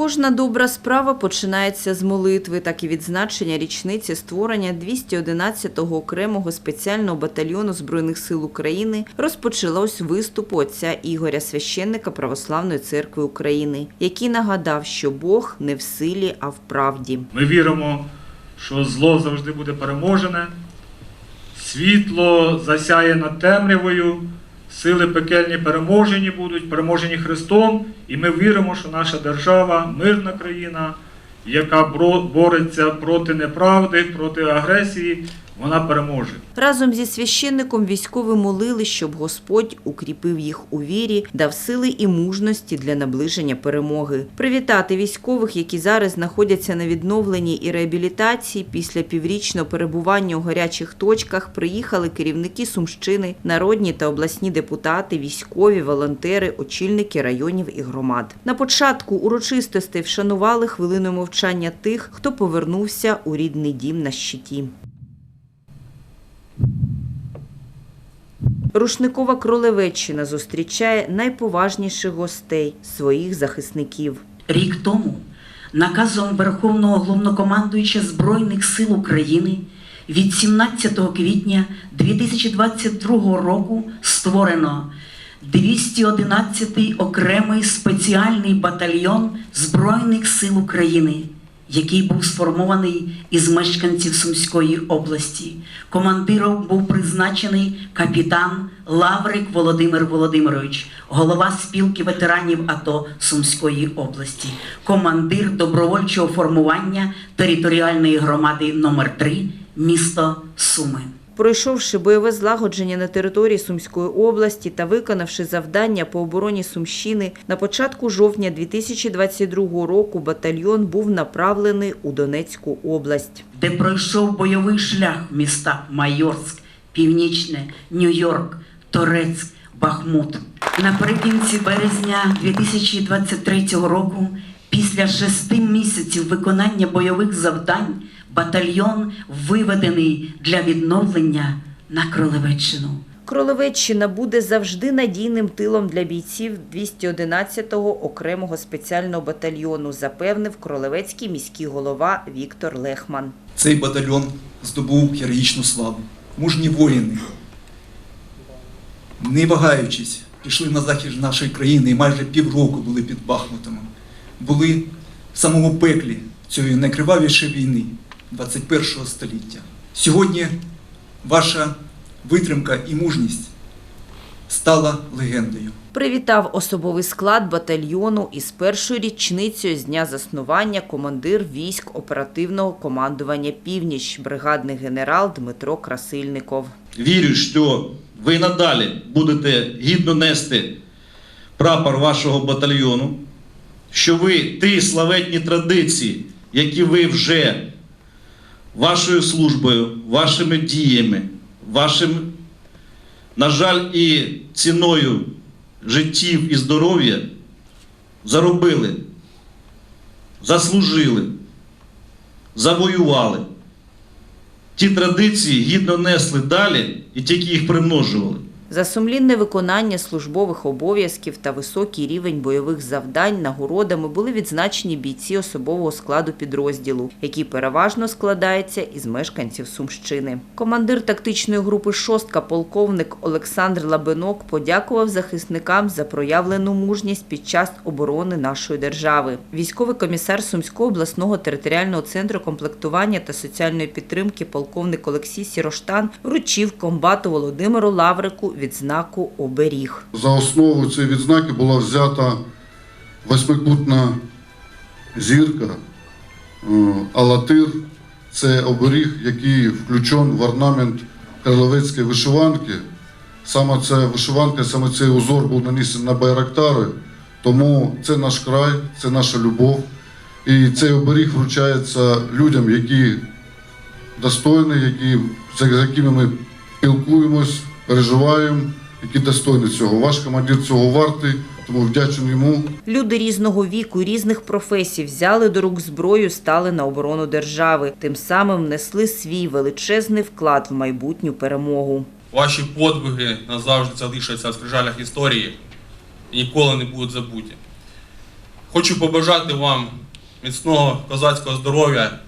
Кожна добра справа починається з молитви, так і відзначення річниці створення 211-го окремого спеціального батальйону Збройних сил України розпочалось виступу отця Ігоря, священника Православної церкви України, який нагадав, що Бог не в силі, а в правді. Ми віримо, що зло завжди буде переможене, світло засяє над темрявою, сили пекельні переможені будуть, переможені Христом, і ми віримо, що наша держава, мирна країна, яка бореться проти неправди, проти агресії, вона переможе. Разом зі священником військові молили, щоб Господь укріпив їх у вірі, дав сили і мужності для наближення перемоги. Привітати військових, які зараз знаходяться на відновленні і реабілітації після піврічного перебування у гарячих точках, приїхали керівники Сумщини, народні та обласні депутати, військові, волонтери, очільники районів і громад. На початку урочистостей вшанували хвилиною мовчання тих, хто повернувся у рідний дім на щиті. Рушникова Кролевеччина зустрічає найповажніших гостей своїх захисників. Рік тому наказом Верховного головнокомандуюча Збройних сил України від 17 квітня 2022 року створено 211-й окремий спеціальний батальйон Збройних сил України, який був сформований із мешканців Сумської області. Командиром був призначений капітан Лаврик Володимир Володимирович, голова спілки ветеранів АТО Сумської області, командир добровольчого формування територіальної громади номер 3 місто Суми. Пройшовши бойове злагодження на території Сумської області та виконавши завдання по обороні Сумщини, на початку жовтня 2022 року батальйон був направлений у Донецьку область. де пройшов бойовий шлях в містах Майорськ, Північне, Нью-Йорк, Торецьк, Бахмут. Наприкінці березня 2023 року, після шести місяців виконання бойових завдань, батальйон виведений для відновлення на Кролевеччину. Кролевеччина буде завжди надійним тилом для бійців 211-го окремого спеціального батальйону, запевнив кролевецький міський голова Віктор Лехман. Цей батальйон здобув героїчну славу. Мужні воїни, не вагаючись, пішли на захід нашої країни і майже півроку були під Бахмутом. Були в самому пеклі цієї найкривавішої війни 21 століття. Сьогодні ваша витримка і мужність стала легендою. Привітав особовий склад батальйону із першою річницею з дня заснування командир військ оперативного командування Північ, бригадний генерал Дмитро Красильников. Вірю, що ви надалі будете гідно нести прапор вашого батальйону, що ви ті славетні традиції, які ви вже вашою службою, вашими діями, вашим, на жаль, і ціною життів і здоров'я заробили, заслужили, завоювали. Ті традиції гідно несли далі і тільки їх примножували. За сумлінне виконання службових обов'язків та високий рівень бойових завдань нагородами були відзначені бійці особового складу підрозділу, який переважно складається із мешканців Сумщини. Командир тактичної групи «Шостка» полковник Олександр Лабинок подякував захисникам за проявлену мужність під час оборони нашої держави. Військовий комісар Сумського обласного територіального центру комплектування та соціальної підтримки полковник Олексій Сіроштан вручив комбату Володимиру Лаврику відзнаку оберіг. За основу цієї відзнаки була взята восьмикутна зірка е, Алатир. Це оберіг, який включен в орнамент криловецької вишиванки. Саме ця вишиванка, саме цей узор був нанесений на байрактари. Тому це наш край, це наша любов. І цей оберіг вручається людям, які достойні, які, з якими ми спілкуємось, переживаємо, які достойні цього. Ваш командир цього вартий, тому вдячний йому. Люди різного віку, різних професій взяли до рук зброю, стали на оборону держави. Тим самим внесли свій величезний вклад в майбутню перемогу. Ваші подвиги назавжди залишаться в скрижалях історії і ніколи не будуть забуті. Хочу побажати вам міцного козацького здоров'я,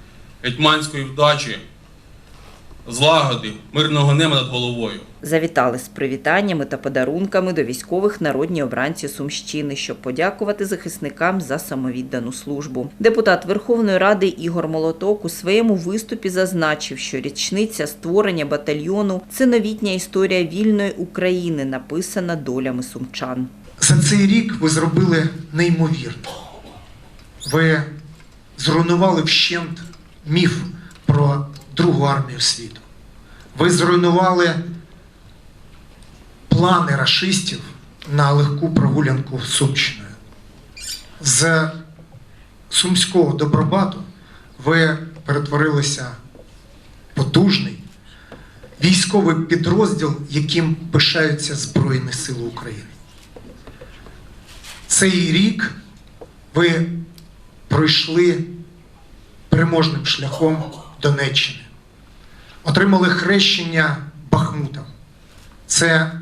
гетьманської вдачі, злагоди, мирного неба над головою. Завітали з привітаннями та подарунками до військових народні обранці Сумщини, щоб подякувати захисникам за самовіддану службу. Депутат Верховної Ради Ігор Молоток у своєму виступі зазначив, що річниця створення батальйону це новітня історія вільної України, написана долями сумчан. За цей рік ви зробили неймовірне. Ви зруйнували вщент міф Другу армію світу. Ви зруйнували плани рашистів на легку прогулянку Сумщиною. З сумського добробату ви перетворилися потужний військовий підрозділ, яким пишаються Збройні Сили України. Цей рік ви пройшли переможним шляхом Донеччини, отримали хрещення Бахмутом. Це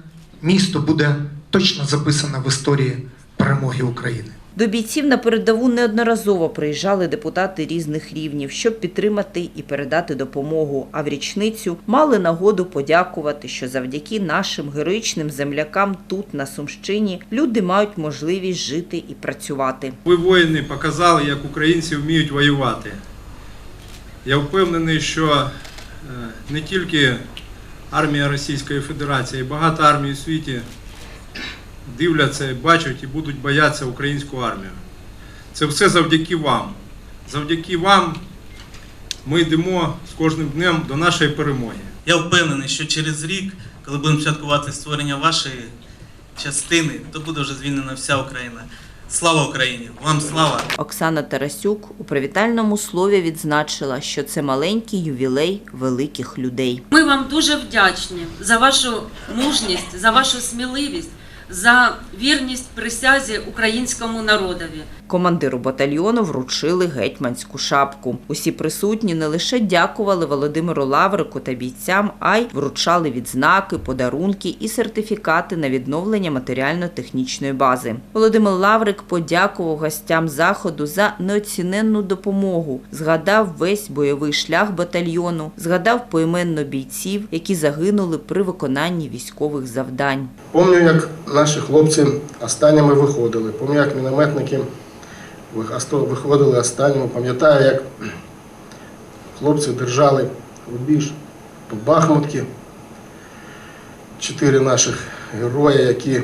місто буде точно записано в історії перемоги України. До бійців на передову неодноразово приїжджали депутати різних рівнів, щоб підтримати і передати допомогу. А в річницю мали нагоду подякувати, що завдяки нашим героїчним землякам тут на Сумщині люди мають можливість жити і працювати. Ви воїни показали, як українці вміють воювати. Я впевнений, що не тільки армія Російської Федерації, багато армій у світі дивляться, бачать і будуть боятися українську армію. Це все завдяки вам. Завдяки вам ми йдемо з кожним днем до нашої перемоги. Я впевнений, що через рік, коли будемо святкувати створення вашої частини, то буде вже звільнена вся Україна. Слава Україні! Вам слава! Оксана Тарасюк у привітальному слові відзначила, що це маленький ювілей великих людей. Ми вам дуже вдячні за вашу мужність, за вашу сміливість, за вірність присязі українському народові. Командиру батальйону вручили гетьманську шапку. Усі присутні не лише дякували Володимиру Лаврику та бійцям, а й вручали відзнаки, подарунки і сертифікати на відновлення матеріально-технічної бази. Володимир Лаврик подякував гостям заходу за неоціненну допомогу, згадав весь бойовий шлях батальйону, згадав поіменно бійців, які загинули при виконанні військових завдань. Помню, як наші хлопці останніми виходили. Помню, як мінометники виходили останніми. Пам'ятаю, як хлопці держали рубіж по Бахмутки. Чотири наших герої, які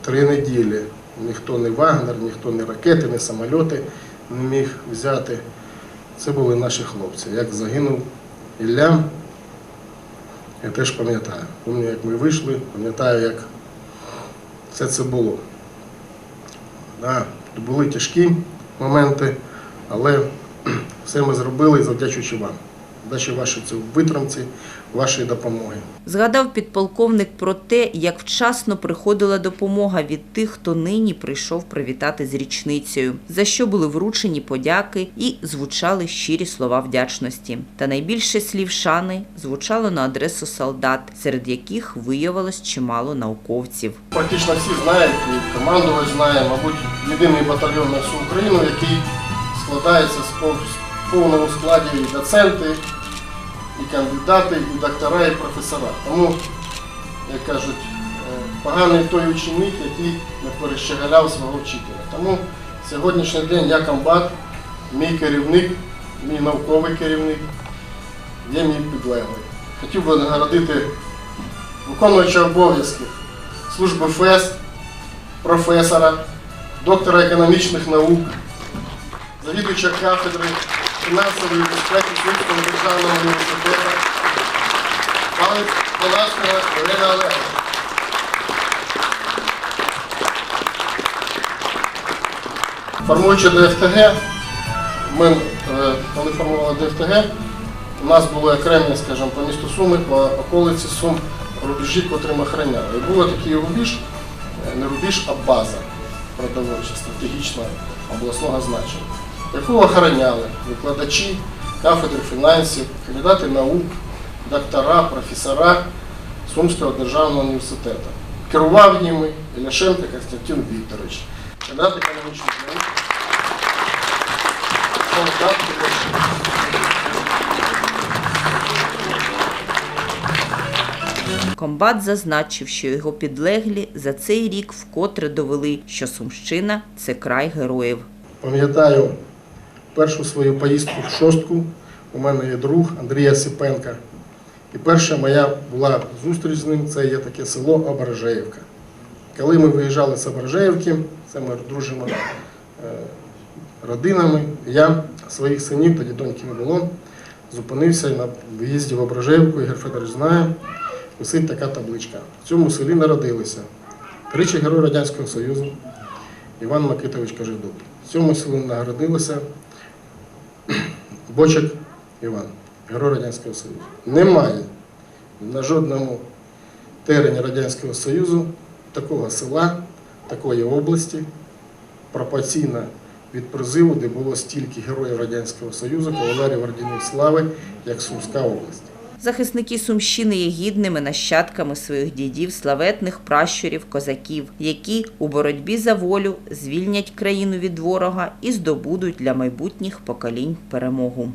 три неділі ніхто не Вагнер, ніхто не ракети, не самольоти не міг взяти. Це були наші хлопці. Як загинув Ілля, я теж пам'ятаю. Пам'ятаю, як ми вийшли, пам'ятаю, як все це було. Да, були тяжкі моменти, але все ми зробили завдячуючи вам. Завдячуючи вашій цій витримці, вашій допомоги. Згадав підполковник про те, як вчасно приходила допомога від тих, хто нині прийшов привітати з річницею, за що були вручені подяки і звучали щирі слова вдячності. Та найбільше слів шани звучало на адресу солдат, серед яких виявилось чимало науковців. Практично всі знають, і командувач знає, мабуть, єдиний батальйон на всю Україну, який складається з повному складі і доценти, і кандидати, і доктора, і професора. Тому, як кажуть, е, поганий той ученик, який не перещеголяв свого вчителя. Тому сьогоднішній день я комбат, мій керівник, мій науковий керівник, є мій підлеглий. Хотів би нагородити виконуючого обов'язки служби ФЕС, професора, доктора економічних наук, завідувача кафедри фінансової безпеки Київського державного університету, палець Паласкова Олега Олеговича. Формуючи ДФТГ, ми, е, коли формували ДФТГ, у нас були окремі, скажімо, по місту Суми, по околиці Сум рубежі, котрі ми охороняли. І був такий рубіж, е, не рубіж, а база продовольча, стратегічного обласного значення, яку охороняли викладачі кафедри фінансів, кандидати наук, доктора, професора Сумського державного університету. Керував ними Іляшенко Константин Вікторович. кандидат економічних наук. Комбат зазначив, що його підлеглі за цей рік вкотре довели, що Сумщина – це край героїв. Пам'ятаю першу свою поїздку в шостку. У мене є друг Андрій Осипенка. І перша моя була зустріч з ним, це є таке село Ображеївка. Коли ми виїжджали з Ображеївки, це ми дружимо е, родинами, я своїх синів, тоді доньки не було, зупинився на виїзді в Ображеївку, Ігор Федорович знає, висить така табличка. В цьому селі народилися тричі герой Радянського Союзу, Іван Микитович Кажедуб. В цьому селі нагородилося Бочик Іван, герой Радянського Союзу. Немає на жодному терені Радянського Союзу такого села, такої області, пропорційно від призиву, де було стільки героїв Радянського Союзу, кавалерів орденів слави, як Сумська область. Захисники Сумщини є гідними нащадками своїх дідів, славетних пращурів, козаків, які у боротьбі за волю звільнять країну від ворога і здобудуть для майбутніх поколінь перемогу.